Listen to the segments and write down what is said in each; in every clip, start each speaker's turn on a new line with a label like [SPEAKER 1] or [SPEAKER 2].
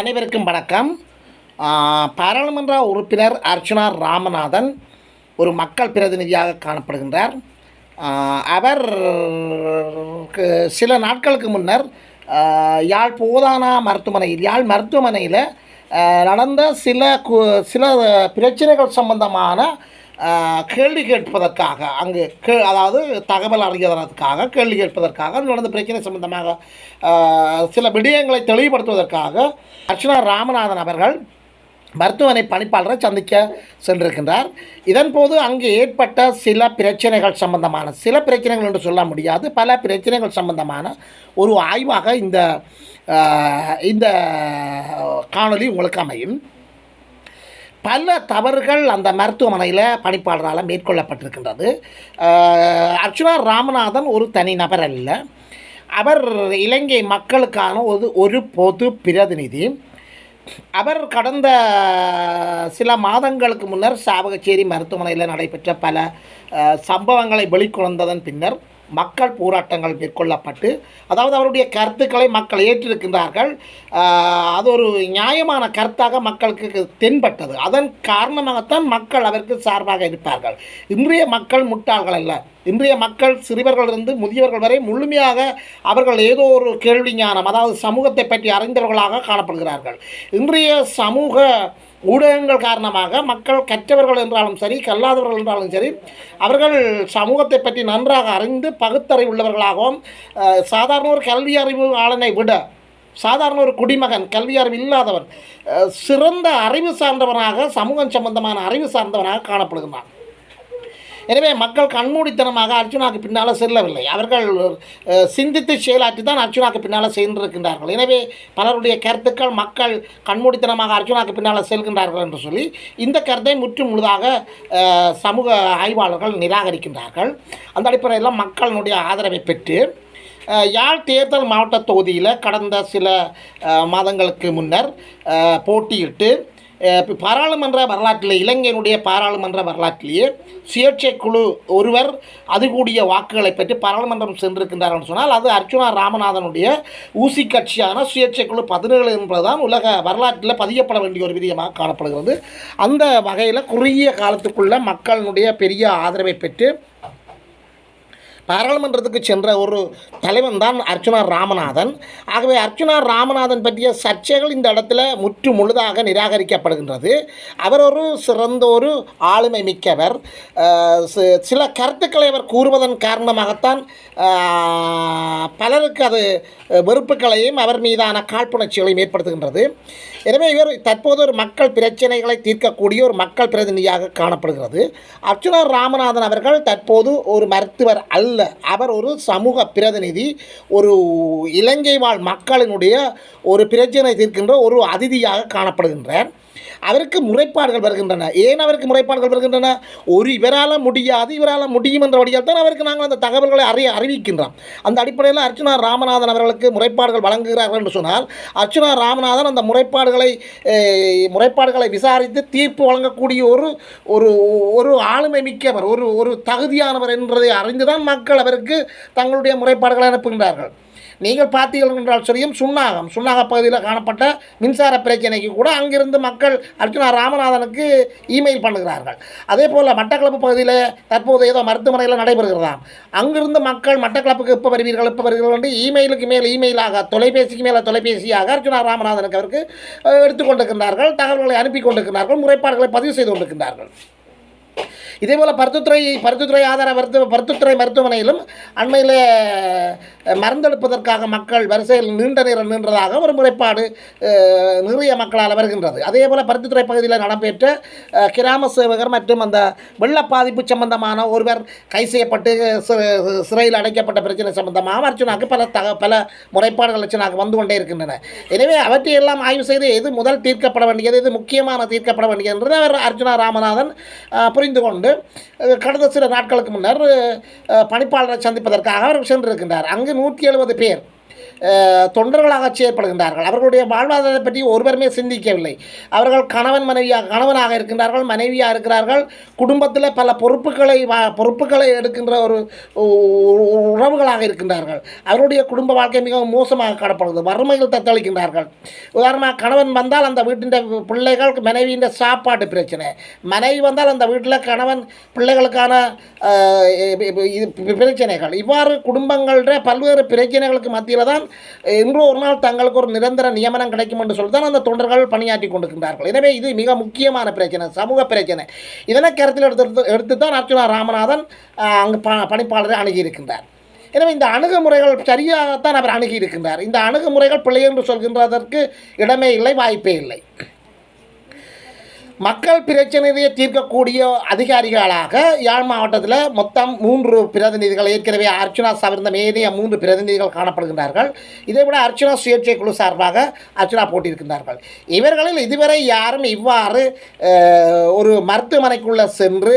[SPEAKER 1] அனைவருக்கும் வணக்கம். பாராளுமன்ற உறுப்பினர் அர்ச்சனா ராமநாதன் ஒரு மக்கள் பிரதிநிதியாக காணப்படுகின்றார். அவர் சில நாட்களுக்கு முன்னர் யாழ் போதானா மருத்துவமனையில் யாழ் மருத்துவமனையில் நடந்த சில கு சில பிரச்சனைகள் சம்பந்தமான கேள்வி கேட்பதற்காக அங்கு கே அதாவது தகவல் அறிவதற்காக கேள்வி கேட்பதற்காக நடந்த பிரச்சனை சம்பந்தமாக சில விடயங்களை தெளிவுபடுத்துவதற்காக அர்ச்சனா ராமநாதன் அவர்கள் மருத்துவமனை பணிப்பாளரை சந்திக்க சென்றிருக்கின்றார். இதன்போது அங்கு ஏற்பட்ட சில பிரச்சனைகள் சம்பந்தமான சில பிரச்சனைகள் என்று சொல்ல முடியாது பல பிரச்சனைகள் சம்பந்தமான ஒரு ஆய்வாக இந்த இந்த காணொலி உங்களுக்கு அமையும். பல தவறுகள் அந்த மருத்துவமனையில் பணிப்பாளரால் மேற்கொள்ளப்பட்டிருக்கின்றது. அர்ச்சுனா ராமநாதன் ஒரு தனி நபர் அல்ல. அவர் இலங்கை மக்களுக்கான ஒரு ஒரு பொது பிரதிநிதி. அவர் கடந்த சில மாதங்களுக்கு முன்னர் சாவகச்சேரி மருத்துவமனையில் நடைபெற்ற பல சம்பவங்களை வெளிக்கொணர்ந்ததன் பின்னர் மக்கள் போராட்டங்கள் மேற்கொள்ளப்பட்டு அதாவது அவருடைய கருத்துக்களை மக்கள் ஏற்றிருக்கின்றார்கள். அது ஒரு நியாயமான கருத்தாக மக்களுக்கு தென்பட்டது. அதன் காரணமாகத்தான் மக்கள் அதற்கு சார்பாக இருப்பார்கள். இன்றைய மக்கள் முட்டாள்கள் அல்ல. இன்றைய மக்கள் சிறுவர்களிலிருந்து முதியவர்கள் வரை முழுமையாக அவர்கள் ஏதோ ஒரு கேள்வி ஞானம் அதாவது சமூகத்தை பற்றி அறிந்தவர்களாக காணப்படுகிறார்கள். இன்றைய சமூக ஊடகங்கள் காரணமாக மக்கள் கற்றவர்கள் என்றாலும் சரி கல்லாதவர்கள் என்றாலும் சரி அவர்கள் சமூகத்தை பற்றி நன்றாக அறிந்து பகுத்தறிவு உள்ளவர்களாகவும் சாதாரண ஒரு கல்வி அறிவு ஆளனை விட சாதாரண ஒரு குடிமகன் கல்வி அறிவு இல்லாதவன் சிறந்த அறிவு சார்ந்தவனாக சமூகம் சம்பந்தமான அறிவு சார்ந்தவனாக காணப்படுகிறான் எனவே மக்கள் கண்மூடித்தனமாக அர்ஜுனாவுக்கு பின்னால் செல்லவில்லை. அவர்கள் சிந்தித்து செயலாற்றி தான் அர்ஜுனாவுக்கு பின்னால் சென்றிருக்கின்றார்கள். எனவே பலருடைய கருத்துக்கள் மக்கள் கண்மூடித்தனமாக அர்ஜுனாவுக்கு பின்னால் செல்கின்றார்கள் என்று சொல்லி இந்த கருத்தை முற்று முழுதாக சமூக ஆய்வாளர்கள் நிராகரிக்கின்றார்கள். அந்த அடிப்படையில் மக்களினுடைய ஆதரவை பெற்று யாழ் தேர்தல் மாவட்ட தொகுதியில் கடந்த சில மாதங்களுக்கு முன்னர் போட்டியிட்டு பாராளுமன்ற வரலாற்றில் இலங்கையினுடைய பாராளுமன்ற வரலாற்றிலேயே சுயேட்சை குழு ஒருவர் அது கூடிய வாக்குகளை பெற்று பாராளுமன்றம் சென்றிருக்கின்றார் சொன்னால் அது அர்ச்சுனா ராமநாதனுடைய ஊசி கட்சியான சுயேட்சை குழு பதினேழு என்பதுதான் உலக வரலாற்றில் பதியப்பட வேண்டிய ஒரு விதியமாக காணப்படுகிறது. அந்த வகையில் குறுகிய காலத்துக்குள்ளே மக்களினுடைய பெரிய ஆதரவை பெற்று பாராளுமன்றத்துக்கு சென்ற ஒரு தலைவன் தான் அர்ச்சுனா ராமநாதன். ஆகவே அர்ச்சுனா ராமநாதன் பற்றிய சர்ச்சைகள் இந்த இடத்துல முற்று முழுதாக நிராகரிக்கப்படுகின்றது. அவர் ஒரு சிறந்த ஒரு ஆளுமை மிக்கவர். சில கருத்துக்களை அவர் கூறுவதன் காரணமாகத்தான் பலருக்கு அது வெறுப்புகளையும் அவர் மீதான காழ்ப்புணர்ச்சிகளையும் ஏற்படுத்துகின்றது. எனவே இவர் தற்போது ஒரு மக்கள் பிரச்சனைகளை தீர்க்கக்கூடிய ஒரு மக்கள் பிரதிநிதியாக காணப்படுகிறது. அர்ச்சுனா ராமநாதன் அவர்கள் தற்போது ஒரு மருத்துவர் அல்ல. அவர் ஒரு சமூக பிரதிநிதி ஒரு இலங்கை வாழ் மக்களினுடைய ஒரு பிரச்சனை தீர்க்கின்ற ஒரு அதிதியாக காணப்படுகின்றார். அவருக்கு முறைப்பாடுகள் வருகின்றன. ஏன் அவருக்கு முறைப்பாடுகள் வருகின்றன? ஒரு இவரால் முடியாது இவரால் முடியும் என்ற வழியால் தான் அவருக்கு நாங்கள் அந்த தகவல்களை அறிய அறிவிக்கின்றோம். அந்த அடிப்படையில் அர்ச்சனா ராமநாதன் அவர்களுக்கு முறைப்பாடுகள் வழங்குகிறார்கள் என்று சொன்னால் அர்ச்சனா ராமநாதன் அந்த முறைப்பாடுகளை முறைப்பாடுகளை விசாரித்து தீர்ப்பு வழங்கக்கூடிய ஒரு ஒரு ஒரு ஆளுமை மிக்கவர் ஒரு ஒரு தகுதியானவர் என்பதை அறிந்துதான் மக்கள் அவருக்கு தங்களுடைய முறைப்பாடுகளை அனுப்புகின்றார்கள். நீங்கள் பார்த்தீர்கள் என்றால் சரியும் சுன்னாகம். சுன்னாக பகுதியில் காணப்பட்ட மின்சார பிரச்சனைக்கு கூட அங்கிருந்து மக்கள் அர்ஜுனா ராமநாதனுக்கு இமெயில் பண்ணுகிறார்கள். அதே போல் மட்டக்களப்பு பகுதியில் தற்போது ஏதோ மருத்துவமனையில் நடைபெறுகிறதாம். அங்கிருந்து மக்கள் மட்டக்களப்புக்கு இப்போ வருவீர்கள் இப்போ வருவீர்கள் என்று இமெயிலுக்கு மேல் இமெயிலாக தொலைபேசிக்கு மேலே தொலைபேசியாக அர்ஜுனா ராமநாதனுக்கு அவருக்கு அஹ், எடுத்துக்கொண்டிருக்கின்றார்கள் தகவல்களை அனுப்பி கொண்டிருக்கிறார்கள் முறைப்பாடுகளை பதிவு செய்து கொண்டிருக்கின்றார்கள். இதேபோல் பருத்துத்துறை பருத்துத்துறை ஆதார மருத்துவ பருத்துத்துறை மருத்துவமனையிலும் அண்மையில் மருந்தெடுப்பதற்காக மக்கள் வரிசையில் நீண்ட நேரம் நின்றதாக ஒரு முறைப்பாடு நிறைய மக்களால் வருகின்றது. அதே போல் பருத்துத்துறை பகுதியில் நடைபெற்ற கிராம சேவகர் மற்றும் அந்த வெள்ள பாதிப்பு சம்பந்தமான ஒருவர் கை செய்யப்பட்டு சிறையில் அடைக்கப்பட்ட பிரச்சனை சம்பந்தமாக அர்ச்சனாக்கு பல தக பல முறைப்பாடுகள் அர்ச்சனாக்கு வந்து கொண்டே இருக்கின்றன. எனவே அவற்றையெல்லாம் ஆய்வு செய்து எது முதல் தீர்க்கப்பட வேண்டியது எது முக்கியமான தீர்க்கப்பட வேண்டியது என்று அவர் அர்ஜுனா ராமநாதன் புரி புரிந்து கொண்டு கடந்த சில நாட்களுக்கு முன்னர் பணிப்பாளரை சந்திப்பதற்காக அவர் சென்றிருக்கின்றார். அங்கு நூற்றி எழுபது பேர். தொண்டர்களாக செயற்படுகின்றார்கள். அவர்களுடைய வாழ்வாதாரத்தை பற்றி ஒருவருமே சிந்திக்கவில்லை. அவர்கள் கணவன் மனைவியாக கணவனாக இருக்கின்றார்கள் மனைவியாக இருக்கிறார்கள். குடும்பத்தில் பல பொறுப்புகளை வா- பொறுப்புகளை எடுக்கின்ற ஒரு உறவுகளாக இருக்கின்றார்கள். அவருடைய குடும்ப வாழ்க்கை மிகவும் மோசமாக காணப்படுகிறது. வறுமையில் தத்தளிக்கின்றார்கள். உதாரணமாக கணவன் வந்தால் அந்த வீட்டின் பிள்ளைகள் மனைவியின் சாப்பாட்டு பிரச்சனை. மனைவி வந்தால் அந்த வீட்டில் கணவன் பிள்ளைகளுக்கான இது பிரச்சனைகள். இவ்வாறு குடும்பங்கள பல்வேறு பிரச்சனைகளுக்கு மத்தியில் தான் இன்று ஒரு நாள் தங்களுக்கு ஒரு நிரந்தர நியமனம் கிடைக்கும் என்று சொல்லி தான் அந்த தொண்டர்கள் பணியாற்றி கொண்டிருக்கின்றார்கள் எனவே இது மிக முக்கியமான பிரச்சனை சமூக பிரச்சனை. இதனை கருத்தில் எடுத்து எடுத்து தான் அர்ச்சுனா ராமநாதன் அங்கு ப பணிப்பாளரை அணுகியிருக்கின்றார். எனவே இந்த அணுகுமுறைகள் சரியாகத்தான் அவர் அணுகியிருக்கின்றார். இந்த அணுகுமுறைகள் பிழை என்று சொல்கின்றதற்கு இடமே இல்லை வாய்ப்பே இல்லை. மக்கள் பிரச்சனையை தீர்க்கக்கூடிய அதிகாரிகளாக யாழ் மாவட்டத்தில் மொத்தம் மூன்று பிரதிநிதிகள். ஏற்கனவே அர்ச்சுனா சார்ந்த மேதைய மூன்று பிரதிநிதிகள் காணப்படுகின்றார்கள். இதைவிட அர்ச்சனா சுயேட்சை குழு சார்பாக அர்ச்சனா போட்டியிருக்கின்றார்கள் இவர்களில் இதுவரை யாரும் இவ்வாறு ஒரு மருத்துவமனைக்குள்ளே சென்று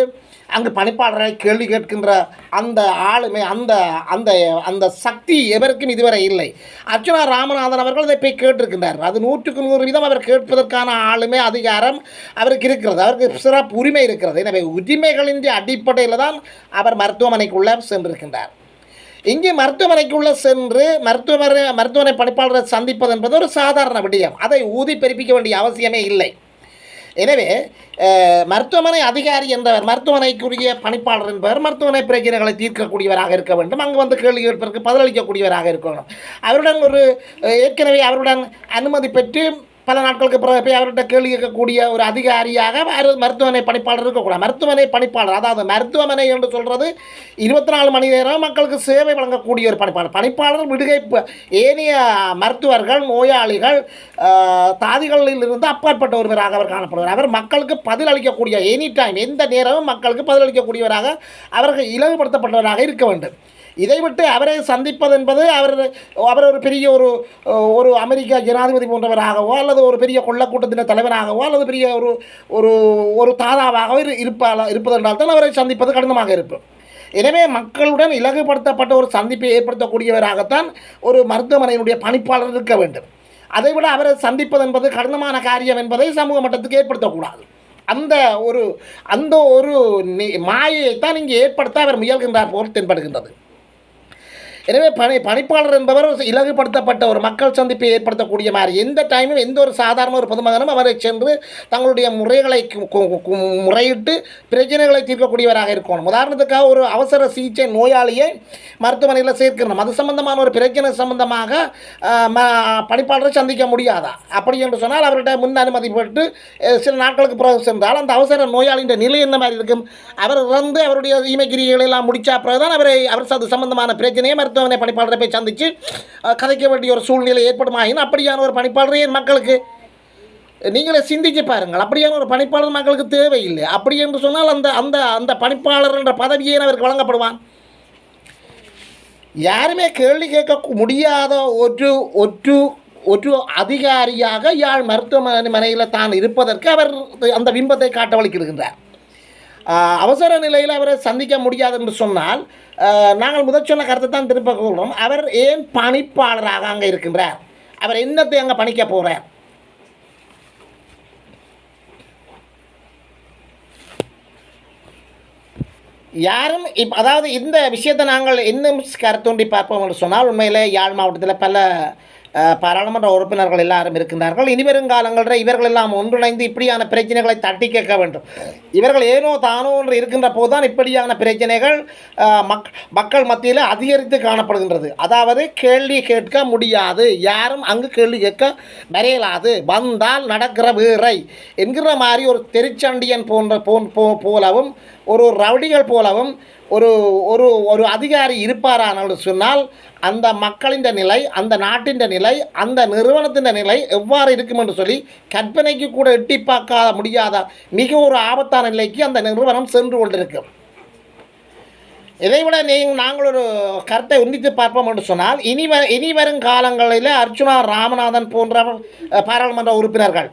[SPEAKER 1] அங்கு பணிப்பாளரை கேள்வி கேட்கின்ற அந்த ஆளுமை அந்த அந்த அந்த சக்தி எவருக்கும் இதுவரை இல்லை. அர்ச்சுனா ராமநாதன் அவர்கள் இதை போய் கேட்டிருக்கின்றார். அது நூற்றுக்கு நூறு வீதம் அவர் கேட்பதற்கான ஆளுமை அதிகாரம் அவருக்கு இருக்கிறது. அவருக்கு சிறப்பு உரிமை இருக்கிறது. எனவே உரிமைகளின் அடிப்படையில் தான் அவர் மருத்துவமனைக்குள்ளே சென்றிருக்கின்றார். இங்கே மருத்துவமனைக்குள்ளே சென்று மருத்துவமனை மருத்துவமனை பணிப்பாளரை சந்திப்பது என்பது ஒரு சாதாரண விடயம். அதை ஊதி பெருப்பிக்க வேண்டிய அவசியமே இல்லை. எனவே மருத்துவமனை அதிகாரி என்றவர் மருத்துவமனைக்குரிய பணிப்பாளர் என்பவர் மருத்துவமனை பிரச்சனைகளை தீர்க்கக்கூடியவராக இருக்க வேண்டும். அங்கு வந்து கேள்வி கேட்பதற்கு பதிலளிக்கக்கூடியவராக இருக்கணும். அவருடன் ஒரு ஏற்கனவே அவருடன் அனுமதி பெற்று பல நாட்களுக்கு பிறகு போய் அவர்கிட்ட கேள்வி கேட்கக்கூடிய ஒரு அதிகாரியாக மருத்துவமனை பணிப்பாளர் இருக்கக்கூடாது. மருத்துவமனை பணிப்பாளர் அதாவது மருத்துவமனை என்று சொல்கிறது இருபத்தி நாலு மணி நேரம் மக்களுக்கு சேவை வழங்கக்கூடிய ஒரு பணிப்பாளர். பணிப்பாளர் விடுகை ஏனைய மருத்துவர்கள் நோயாளிகள் தாதிகளில் இருந்து அப்பாற்பட்ட ஒருவராக அவர் காணப்படுவார். அவர் மக்களுக்கு பதில் அளிக்கக்கூடிய எனி டைம் எந்த நேரமும் மக்களுக்கு பதில் அளிக்கக்கூடியவராக அவர்கள் இலகுபடுத்தப்பட்டவராக இருக்க வேண்டும். இதை விட்டு அவரை சந்திப்பது என்பது அவர் அவர் ஒரு பெரிய ஒரு ஒரு அமெரிக்க ஜனாதிபதி போன்றவராகவோ அல்லது ஒரு பெரிய கொள்ளக்கூட்டத்தின் தலைவராகவோ அல்லது பெரிய ஒரு ஒரு ஒரு தாதாவாகவோ இரு இருப்பால இருப்பதென்றால் தான் அவரை சந்திப்பது கடினமாக இருக்கும். எனவே மக்களுடன் இலகுபடுத்தப்பட்ட ஒரு சந்திப்பை ஏற்படுத்தக்கூடியவராகத்தான் ஒரு மருத்துவமனையினுடைய பணிப்பாளர் இருக்க வேண்டும். அதைவிட அவரை சந்திப்பது என்பது கடினமான காரியம் என்பதை சமூக மட்டத்துக்கு ஏற்படுத்தக்கூடாது. அந்த ஒரு அந்த ஒரு நி- மாயையைத்தான் இங்கே ஏற்படுத்த அவர் முயல்கின்றார் போல் தென்படுகின்றது. எனவே பணி பணிப்பாளர் என்பவர் இலகுபடுத்தப்பட்ட ஒரு மக்கள் சந்திப்பை ஏற்படுத்தக்கூடிய மாதிரி. எந்த டைமும் எந்த ஒரு சாதாரண ஒரு பொதுமகனும் அவரை சென்று தங்களுடைய முறைகளை முறையிட்டு பிரச்சனைகளை தீர்க்கக்கூடியவராக இருக்கணும். உதாரணத்துக்காக ஒரு அவசர சிகிச்சை நோயாளியை மருத்துவமனையில் சேர்க்கணும். அது சம்பந்தமான ஒரு பிரச்சனை சம்பந்தமாக பணிப்பாளரை சந்திக்க முடியாதா? அப்படி என்று சொன்னால் அவர்கிட்ட முன் அனுமதி பெற்று சில நாட்களுக்கு பிறகு சென்றால் அந்த அவசர நோயாளியின் நிலை என்ன மாதிரி இருக்கும்? அவர் இறந்து அவருடைய ஈமைக்கிரிகளை எல்லாம் முடிச்ச பிறகுதான் அவரை அவர் அது சம்பந்தமான பிரச்சனையை மருத்துவமனை பணிப்பாளரை போய் சந்தித்து கதைக்க வேண்டிய ஒரு சூழ்நிலை ஏற்படுமாயின் அப்படியான ஒரு பணிப்பாளரே மக்களுக்கு. நீங்களே சிந்திச்சு பாருங்கள் அப்படியான ஒரு பணிப்பாளர் மக்களுக்கு தேவையில்லை. அப்படி என்று சொன்னால் அந்த அந்த அந்த பணிப்பாளர் என்ற பதவியே அவருக்கு வழங்கப்படுவான். யாருமே கேள்வி கேட்க முடியாத ஒரு ஒரு ஒரு அதிகாரியாக யாழ் மருத்துவமனையில் தான் இருப்பதற்கு அவர் அந்த பிம்பத்தை காட்டவழிக்கிடுகின்றார். அவசர நிலையில் அவரை சந்திக்க முடியாது என்று சொன்னால் நாங்கள் முதல் சொன்ன கருத்தை தான் திருப்ப கொள்கிறோம் அவர் ஏன் பணிப்பாளராக அங்கே இருக்கின்றார்? அவர் என்னத்தை அங்கே பணிக்க போகிறார்? யாரும் இப் அதாவது இந்த விஷயத்தை நாங்கள் இன்னும் கருத்தோண்டி பார்ப்போம் என்று சொன்னால் உண்மையிலே யாழ் மாவட்டத்தில் பல பாராளுமன்ற உறுப்பினர்கள் எல்லாரும் இருக்கின்றார்கள். இனிவரும் காலங்களில் இவர்கள் எல்லாம் ஒன்றிணைந்து இப்படியான பிரச்சனைகளை தட்டி கேட்க வேண்டும். இவர்கள் ஏனோ தானோ என்று இருக்கின்ற போதுதான் இப்படியான பிரச்சனைகள் மக் மக்கள் மத்தியில் அதிகரித்து காணப்படுகின்றது. அதாவது கேள்வி கேட்க முடியாது. யாரும் அங்கு கேள்வி கேட்க வரையலாது. வந்தால் நடக்கிற வீரை என்கிற மாதிரி ஒரு தெருச்சண்டியன் போன்ற போன் போ போலவும் ஒரு ரவுடிகள் போலவும் ஒரு ஒரு ஒரு அதிகாரி இருப்பாரானால் சொன்னால் அந்த மக்களின் நிலை அந்த நாட்டின் நிலை அந்த நிறுவனத்தின் நிலை எவ்வாறு இருக்கும் என்று சொல்லி கற்பனைக்கு கூட எட்டி பார்க்க முடியாத மிக ஒரு ஆபத்தான நிலைக்கு அந்த நிறுவனம் சென்று கொண்டிருக்கும் இதைவிட நீங்கள் நாங்கள் ஒரு கருத்தை உன்னித்து பார்ப்போம் என்று சொன்னால் இனி வ இனி வரும் காலங்களில் அர்ச்சுனா ராமநாதன் போன்ற பாராளுமன்ற உறுப்பினர்கள்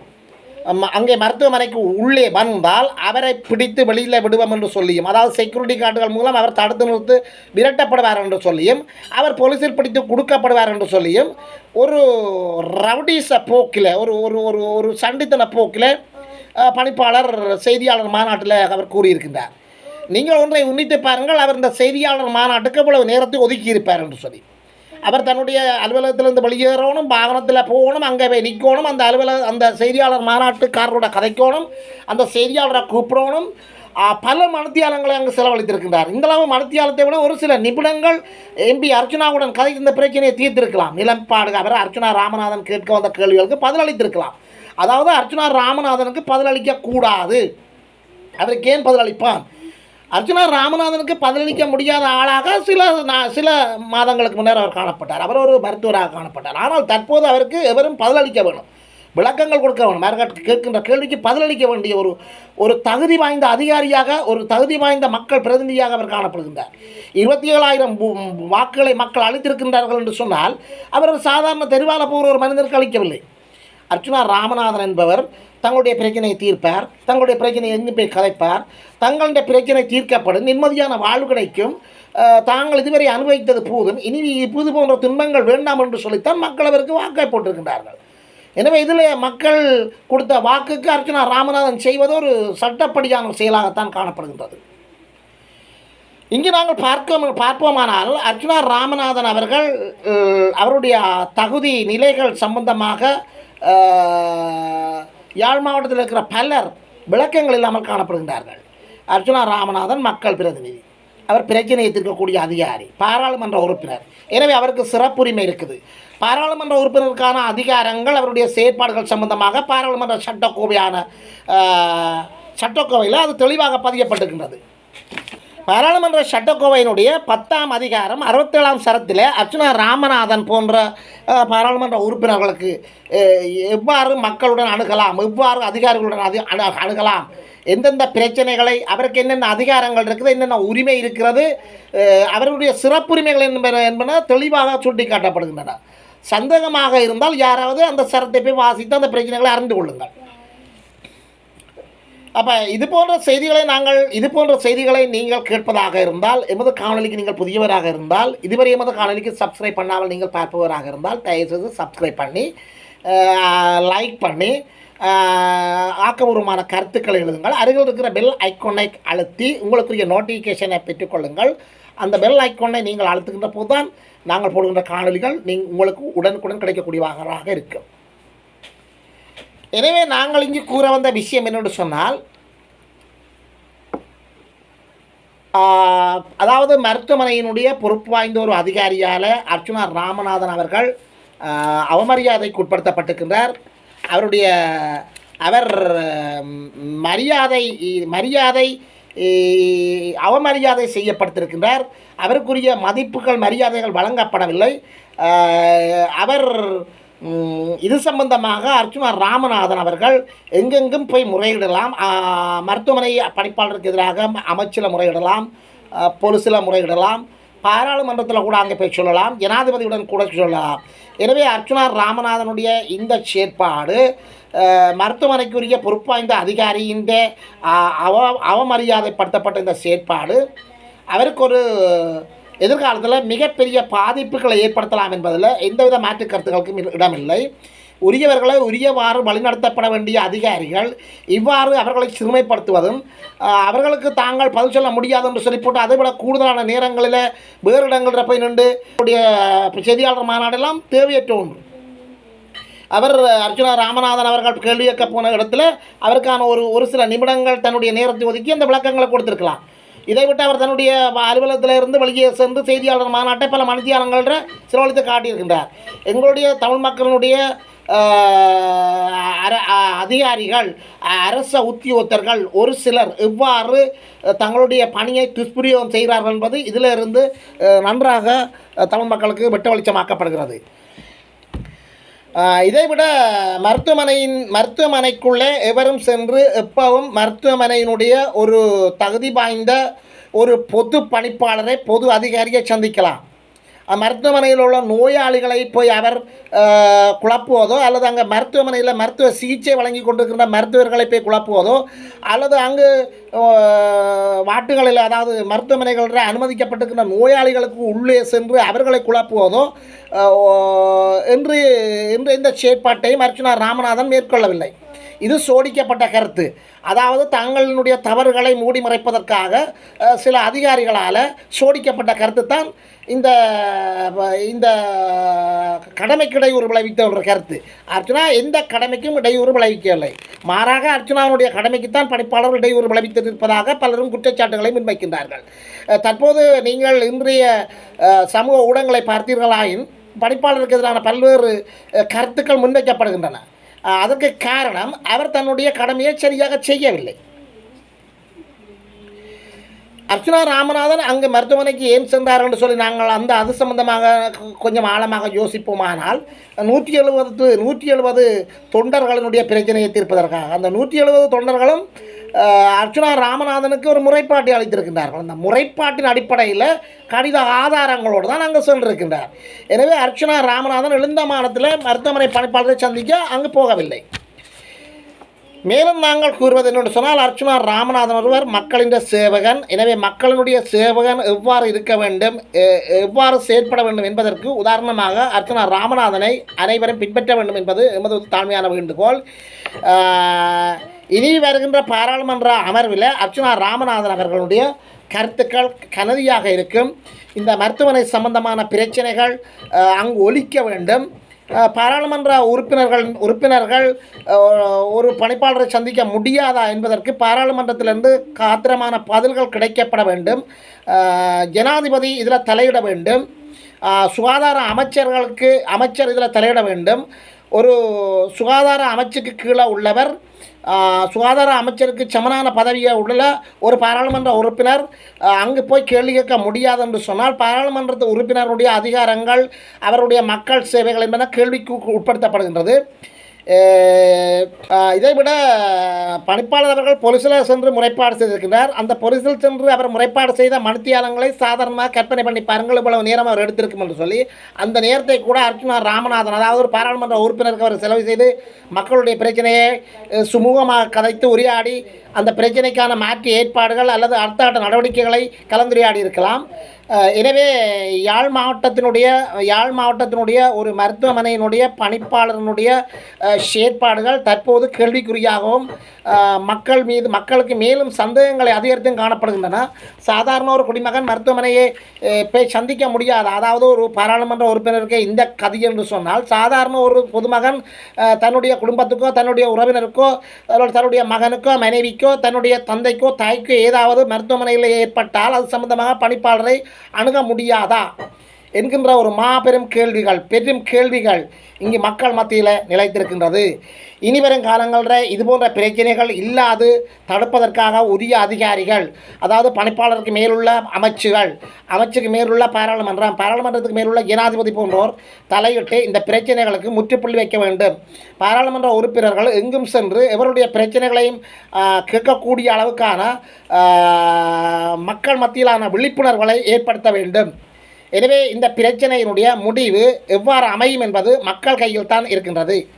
[SPEAKER 1] அங்கே மருத்துவமனைக்கு உள்ளே வந்தால் அவரை பிடித்து வெளியில் விடுவோம் என்று சொல்லியும். அதாவது செக்யூரிட்டி கார்டுகள் மூலம் அவர் தடுத்து நிறுத்து விரட்டப்படுவார் என்று சொல்லியும் அவர் போலீஸில் பிடித்து கொடுக்கப்படுவார் என்று சொல்லியும் ஒரு ரவுடிச போக்கில் ஒரு ஒரு ஒரு ஒரு சண்டித்தன போக்கில் பணிப்பாளர் செய்தியாளர் மாநாட்டில் அவர் கூறியிருக்கின்றார். நீங்கள் ஒன்றை உன்னித்து பாருங்கள் அவர் இந்த செய்தியாளர் மாநாட்டுக்கு இவ்வளவு நேரத்தை ஒதுக்கி இருப்பார் என்று சொல்லி. அவர் தன்னுடைய அலுவலகத்திலிருந்து வெளியேறணும் வாகனத்தில் போகணும் அங்கே போய் நிற்கணும் அந்த அலுவலக அந்த செய்தியாளர் மாநாட்டுக்காரரோட கதைக்கணும் அந்த செய்தியாளரை கூப்பிடணும். பல மனத்தியாலங்களை அங்கு செலவழித்திருக்கின்றார். இந்த மனத்தியாலத்தை விட ஒரு சில நிபுணங்கள் எம்பி அர்ச்சனாவுடன் கதை இந்த பிரச்சனையை தீர்த்திருக்கலாம். நிலப்பாடு அவர் அர்ச்சனா ராமநாதன் கேட்க வந்த கேள்விகளுக்கு பதிலளித்திருக்கலாம் அதாவது அர்ச்சனா ராமநாதனுக்கு பதிலளிக்கக்கூடாது அவருக்கு ஏன் பதிலளிப்பான் அர்ஜுனா ராமநாதனுக்கு பதிலளிக்க முடியாத ஆளாக சில நா- சில மாதங்களுக்கு முன்னர் அவர் காணப்பட்டார். அவர் ஒரு மருத்துவராக காணப்பட்டார். ஆனால் தற்போது அவருக்கு எவரும் பதிலளிக்க வேணும். விளக்கங்கள் கொடுக்க வேணும். அவர்கள் கேட்கின்ற கேள்விக்கு பதிலளிக்க வேண்டிய ஒரு ஒரு தகுதி வாய்ந்த அதிகாரியாக ஒரு தகுதி வாய்ந்த மக்கள் பிரதிநிதியாக அவர் காணப்படுகின்றார். இருபத்தி ஏழாயிரம் வாக்குகளை மக்கள் அளித்திருக்கின்றார்கள் என்று சொன்னால் அவர் சாதாரண தெருவால போகிற ஒரு மனிதருக்கு அளிக்கவில்லை. அர்ச்சுனா ராமநாதன் என்பவர் தங்களுடைய பிரச்சனையை தீர்ப்பார் தங்களுடைய பிரச்சனையை எங்கே போய் கதைப்பார் தங்களுடைய பிரச்சனை தீர்க்கப்படும் நிம்மதியான வாழ்வு கிடைக்கும். தாங்கள் இதுவரை அனுபவித்தது போதும். இனி புது போன்ற துன்பங்கள் வேண்டாம் என்று சொல்லித்தான் மக்கள் அவருக்கு வாக்கை போட்டிருக்கின்றார்கள். எனவே இதில் மக்கள் கொடுத்த வாக்குக்கு அர்ச்சனா ராமநாதன் செய்வது ஒரு சட்டப்படியான செயலாகத்தான் காணப்படுகின்றது. இங்கு நாங்கள் பார்க்க பார்ப்போமானால் அர்ச்சனா ராமநாதன் அவர்கள் அவருடைய தகுதி நிலைகள் சம்பந்தமாக யாழ் மாவட்டத்தில் இருக்கிற பலர் விளக்கங்கள் இல்லாமல் காணப்படுகின்றார்கள். அர்ச்சுனா ராமநாதன் மக்கள் பிரதிநிதி. அவர் பிரச்சனையை தீர்க்கக்கூடிய அதிகாரி பாராளுமன்ற உறுப்பினர். எனவே அவருக்கு சிறப்புரிமை இருக்குது. பாராளுமன்ற உறுப்பினருக்கான அதிகாரங்கள் அவருடைய செயற்பாடுகள் சம்பந்தமாக பாராளுமன்ற சட்டக்கோவையான சட்டக்கோவையில் அது தெளிவாக பதியப்பட்டிருக்கின்றது. பாராளுமன்ற சட்டக்கோவையினுடைய பத்தாம் அதிகாரம் அறுபத்தேழாம் சரத்தில் அர்ச்சுனா ராமநாதன் போன்ற பாராளுமன்ற உறுப்பினர்களுக்கு எவ்வாறு மக்களுடன் அணுகலாம் எவ்வாறு அதிகாரிகளுடன் அது அணு அணுகலாம் எந்தெந்த பிரச்சனைகளை அவருக்கு என்னென்ன அதிகாரங்கள் இருக்குது என்னென்ன உரிமை இருக்கிறது அவருடைய சிறப்புரிமைகள் என்பன என்பன தெளிவாக சுட்டி காட்டப்படுகின்றன சந்தேகமாக இருந்தால் யாராவது அந்த சரத்தை போய் வாசித்து அந்த பிரச்சனைகளை அறிந்து கொள்ளுங்கள். அப்போ இது போன்ற செய்திகளை நாங்கள் இது போன்ற செய்திகளை நீங்கள் கேட்பதாக இருந்தால் எமது காணொலிக்கு நீங்கள் புதியவராக இருந்தால் இதுவரை எமது காணொலிக்கு சப்ஸ்கிரைப் பண்ணாமல் நீங்கள் பார்ப்பவராக இருந்தால் தயவுசெய்து சப்ஸ்கிரைப் பண்ணி லைக் பண்ணி ஆக்கபூர்வமான கருத்துக்களை எழுதுங்கள். அருகில் இருக்கிற பெல் ஐக்கோனை அழுத்தி உங்களுக்குரிய நோட்டிஃபிகேஷனை பெற்றுக்கொள்ளுங்கள் அந்த பெல் ஐக்கோனை நீங்கள் அழுத்துகின்ற போது தான் நாங்கள் போடுகின்ற காணொலிகள் நீங்கள் உங்களுக்கு உடனுக்குடன் கிடைக்கக்கூடியவாக இருக்கும். எனவே நாங்கள் இங்கு கூற வந்த விஷயம் என்னென்று சொன்னால் அதாவது மருத்துவமனையினுடைய பொறுப்பு வாய்ந்த ஒரு அதிகாரியால் அர்ச்சுனா ராமநாதன் அவர்கள் அவமரியாதைக்கு உட்படுத்தப்பட்டிருக்கின்றார். அவருடைய அவர் மரியாதை மரியாதை அவமரியாதை செய்யப்பட்டிருக்கின்றார். அவருக்குரிய மதிப்புகள் மரியாதைகள் வழங்கப்படவில்லை. அவர் இது சம்பந்தமாக அர்ச்சுனா ராமநாதன் அவர்கள் எங்கெங்கும் போய் முறையிடலாம். மருத்துவமனை பணிப்பாளருக்கு எதிராக அமைச்சில் முறையிடலாம். பொலிசில் முறையிடலாம். பாராளுமன்றத்தில் கூட அங்கே போய் சொல்லலாம். ஜனாதிபதியுடன் கூட சொல்லலாம். எனவே அர்ச்சுனா ராமநாதனுடைய இந்த செயற்பாடு மருத்துவமனைக்குரிய பொறுப்பாய்ந்த அதிகாரியின் அவ அவமரியாதைப்படுத்தப்பட்ட இந்த செயற்பாடு. அவருக்கு ஒரு எதிர்காலத்தில் மிகப்பெரிய பாதிப்புகளை ஏற்படுத்தலாம் என்பதில் எந்தவித மாற்று கருத்துக்களுக்கும் இடமில்லை. உரியவர்களை உரியவாறு வழிநடத்தப்பட வேண்டிய அதிகாரிகள் இவ்வாறு அவர்களை சிறுமைப்படுத்துவதும் அவர்களுக்கு தாங்கள் பதில் சொல்ல முடியாது என்று சொல்லி போட்டு அதை விட கூடுதலான நேரங்களில் வேறு இடங்களில் போய் நின்று செய்தியாளர் மாநாடெல்லாம் தேவையற்ற ஒன்று. அவர் அர்ஜுனா ராமநாதன் அவர்கள் கேள்வி கேட்க போன இடத்துல அவருக்கான ஒரு ஒரு சில நிமிடங்கள் தன்னுடைய நேரத்தை ஒதுக்கி அந்த விளக்கங்களை கொடுத்துருக்கலாம். இதை விட்டு அவர் தன்னுடைய அலுவலகத்தில் இருந்து வெளியே சென்று செய்தியாளர் மாநாட்டை பல மணித்தியாளர்கள செலவழித்து காட்டியிருக்கின்றார். எங்களுடைய தமிழ் மக்களினுடைய அர- அதிகாரிகள் அ- அரச உத்தியோகத்தர்கள் ஒரு சிலர் எவ்வாறு தங்களுடைய பணியை துஷ்பிரயோகம் செய்கிறார்கள் என்பது இதிலிருந்து நன்றாக தமிழ் மக்களுக்கு வெட்ட வெளிச்சமாக்கப்படுகிறது. இதைவிட மருத்துவமனையின் மருத்துவமனைக்குள்ளே எவரும் சென்று எப்பவும் மருத்துவமனையினுடைய ஒரு தகுதி வாய்ந்த ஒரு பொது பணிப்பாளரை பொது அதிகாரியை சந்திக்கலாம். மருத்துவமனையில் உள்ள நோயாளிகளை போய் அவர் குழப்புவதோ அல்லது அங்கே மருத்துவமனையில் மருத்துவ சிகிச்சை வழங்கி கொண்டிருக்கின்ற மருத்துவர்களை போய் குழப்புவதோ அல்லது அங்கு வாட்டுகளில் அதாவது மருத்துவமனைகளில் அனுமதிக்கப்பட்டிருக்கின்ற நோயாளிகளுக்கு உள்ளே சென்று அவர்களை குழப்புவதோ என்று என்று இந்த செயற்பாட்டையும் அர்ச்சுனா ராமநாதன் மேற்கொள்ளவில்லை இது சோடிக்கப்பட்ட கருத்து. அதாவது தங்களினுடைய தவறுகளை மூடி மறைப்பதற்காக சில அதிகாரிகளால் சோடிக்கப்பட்ட கருத்து தான் இந்த இந்த கடமைக்கு இடையூறு விளைவித்த ஒரு கருத்து. அர்ச்சனா எந்த கடமைக்கும் இடையூறு விளைவிக்கவில்லை. மாறாக அர்ச்சனாவுடைய கடமைக்குத்தான் பணிப்பாளர் இடையூறு விளைவித்திருப்பதாக பலரும் குற்றச்சாட்டுகளை முன்வைக்கின்றார்கள். தற்போது நீங்கள் இன்றைய சமூக ஊடகங்களை பார்த்தீர்களாயின் பணிப்பாளருக்கு எதிரான பல்வேறு கருத்துக்கள் முன்வைக்கப்படுகின்றன. அதற்கு காரணம் அவர் தன்னுடைய கடமையை சரியாக செய்யவில்லை. அர்ச்சனா ராமநாதன் அங்கு மருத்துவமனைக்கு ஏன் சென்றார் என்று சொல்லி நாங்கள் அந்த அது சம்பந்தமாக கொஞ்சம் ஆழமாக யோசிப்போமானால் நூற்றி எழுபது நூற்றி எழுபது தொண்டர்களினுடைய பிரச்சனையை தீர்ப்பதற்காக. அந்த நூற்றி எழுபது தொண்டர்களும் அர்ச்சனா ராமநாதனுக்கு ஒரு முறைப்பாட்டை அளித்திருக்கின்றார்கள். அந்த முறைப்பாட்டின் அடிப்படையில் கடித ஆதாரங்களோடு தான் அங்கே சென்றிருக்கின்றார். எனவே அர்ச்சனா ராமநாதன் எழுந்த மாதத்தில் மருத்துவமனை பணிப்பாளரை சந்திக்க அங்கு போகவில்லை. மேலும் நாங்கள் கூறுவது என்னென்று சொன்னால் அர்ச்சுனா ராமநாதன் ஒருவர் மக்களின் சேவகன். எனவே மக்களினுடைய சேவகன் எவ்வாறு இருக்க வேண்டும் எவ்வாறு செயற்பட வேண்டும் என்பதற்கு உதாரணமாக அர்ச்சனா ராமநாதனை அனைவரும் பின்பற்ற வேண்டும் என்பது எமது தாழ்மையான வேண்டுகோள். இனி வருகின்ற பாராளுமன்ற அமர்வில் அர்ச்சுனா ராமநாதன் அவர்களுடைய கருத்துக்கள் கனதியாக இருக்கும். இந்த மருத்துவமனை சம்பந்தமான பிரச்சனைகள் அங்கு ஒழிக்க வேண்டும். பாராளுமன்ற உறுப்பினர்கள் உறுப்பினர்கள் ஒரு பணிப்பாளரை சந்திக்க முடியாதா என்பதற்கு பாராளுமன்றத்திலிருந்து காத்திரமான பதில்கள் கிடைக்கப்பட வேண்டும். ஜனாதிபதி இதில் தலையிட வேண்டும். சுகாதார அமைச்சர்களுக்கு அமைச்சர் இதில் தலையிட வேண்டும். ஒரு சுகாதார அமைச்சுக்கு கீழே உள்ளவர் சுகாதார அமைச்சருக்கு சமனான பதவியை உள்ள ஒரு பாராளுமன்ற உறுப்பினர் அங்கு போய் கேள்வி கேட்க முடியாது என்று சொன்னால் பாராளுமன்ற உறுப்பினருடைய அதிகாரங்கள் அவருடைய மக்கள் சேவைகள் என்பன கேள்விக்கு உட்படுத்தப்படுகின்றது. இதை விட இதைவிட பணிப்பாளர் அவர்கள் பொலிசில் சென்று முறைப்பாடு செய்திருக்கிறார் அந்த பொலிசில் சென்று அவர் முறைப்பாடு செய்த மனுத்தியாளங்களை சாதாரணமாக கற்பனை பண்ணி பாருங்கள் இவ்வளவு நேரம் அவர் எடுத்திருக்கும் என்று சொல்லி அந்த நேரத்தை கூட அர்ச்சுனா ராமநாதன் அதாவது ஒரு பாராளுமன்ற உறுப்பினருக்கு அவர் செலவு செய்து மக்களுடைய பிரச்சனையை சுமூகமாக கதைத்து உரையாடி அந்த பிரச்சனைக்கான மாற்று ஏற்பாடுகள் அல்லது அடுத்த கட்ட நடவடிக்கைகளை கலந்துரையாடி இருக்கலாம். எனவே யாழ் மாவட்டத்தினுடைய யாழ் மாவட்டத்தினுடைய ஒரு மருத்துவமனையினுடைய பணிப்பாளரினுடைய செயற்பாடுகள் தற்போது கேள்விக்குறியாகவும் மக்கள் மீது மக்களுக்கு மேலும் சந்தேகங்களை அதிகரித்தும் காணப்படுகின்றன. சாதாரண ஒரு குடிமகன் மருத்துவமனையை போய் சந்திக்க முடியாது. அதாவது ஒரு பாராளுமன்ற உறுப்பினருக்கு இந்த கதி என்று சொன்னால் சாதாரண ஒரு பொதுமகன் தன்னுடைய குடும்பத்துக்கோ தன்னுடைய உறவினருக்கோ தன்னுடைய மகனுக்கோ மனைவிக்கோ தன்னுடைய தந்தைக்கோ தாய்க்கோ ஏதாவது மருத்துவமனையில் ஏற்பட்டால் அது சம்பந்தமாக பணிப்பாளரை அணுக முடியாதா? என்கின்ற ஒரு மாபெரும் கேள்விகள் பெரும் கேள்விகள் இங்கு மக்கள் மத்தியில் நிலைத்திருக்கின்றது. இனி வரும் காலங்களில் இதுபோன்ற பிரச்சனைகள் இல்லாது தடுப்பதற்காக உரிய அதிகாரிகள் அதாவது பணிப்பாளருக்கு மேலுள்ள அமைச்சுகள் அமைச்சுக்கு மேலுள்ள பாராளுமன்றம் பாராளுமன்றத்துக்கு மேலுள்ள ஜனாதிபதி போன்றோர் தலையிட்டு இந்த பிரச்சனைகளுக்கு முற்றுப்புள்ளி வைக்க வேண்டும். பாராளுமன்ற உறுப்பினர்கள் எங்கும் சென்று எவருடைய பிரச்சனைகளையும் கேட்கக்கூடிய அளவுக்கான மக்கள் மத்தியிலான விழிப்புணர்வுகளை ஏற்படுத்த வேண்டும். எனவே இந்த பிரச்சனையினுடைய முடிவு எவ்வாறு அமையும் என்பது மக்கள் கையில் தான் இருக்கின்றது.